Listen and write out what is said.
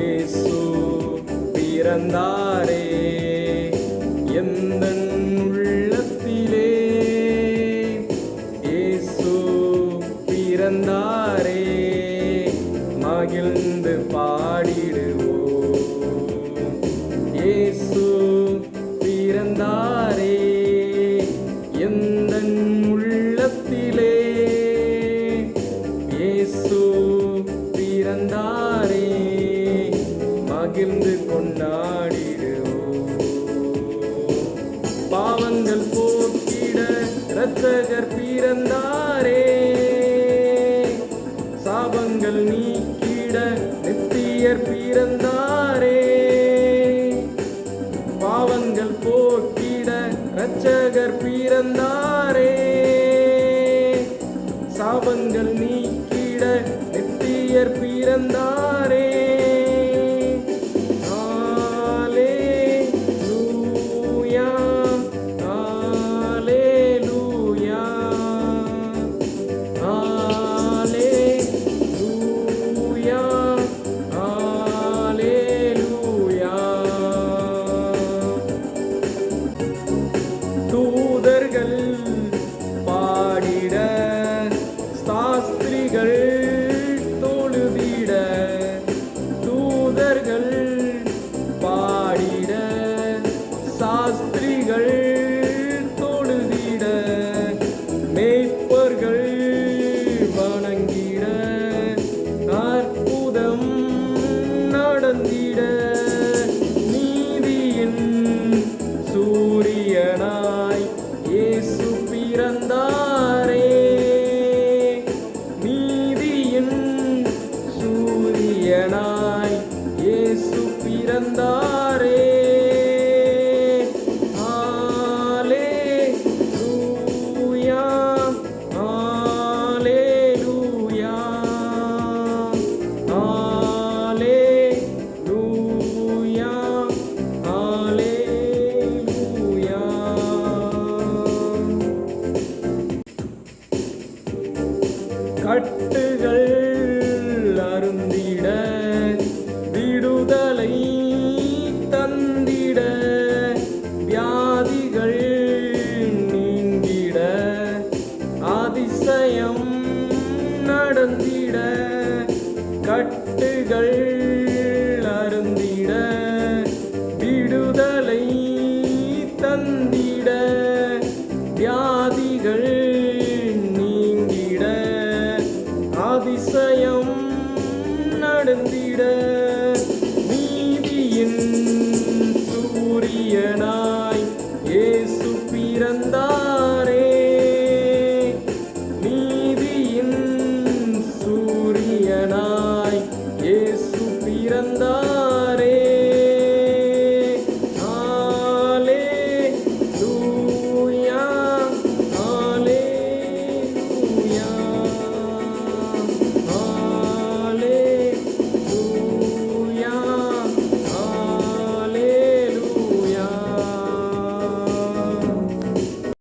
இயேசு பிறந்தாரே எந்த உள்ளத்திலே? இயேசு பிறந்தாரே மகிழ்ந்து பாடிடுவோம். இயேசு பிறந்தாரே எந்த உள்ளத்திலே? இயேசு பிறந்தாரே. மகிழ்ந்து கொண்டாடிடுவோம். பாவங்கள் போக்கிட இரட்சகர் பிறந்தாரே. சாபங்கள் நீக்கிட நித்தியர் பிறந்தாரே. பாவங்கள் போக்கிட இரட்சகர் பிறந்தாரே. சாபங்கள் நீக்கிட நித்தியர் பிறந்தாரே. சாஸ்திரிகள் தொழுதிட மேய்ப்பர்கள் வணங்கிட அற்புதம் நடந்திட. நீதியின் சூரியனாய் இயேசு பிறந்தாரே. நீதியின் சூரியனாய் இயேசு பிறந்தாரே. கட்டுகள் அருந்திட விடுதலை தந்திட வியாதிகள் நீங்கிட அதிசயம் நடந்திட கட்டுகள் அருந்திட விடுதலை தந்திட வியா அதிசயம் நடந்திட. நீதியின் சூரியனா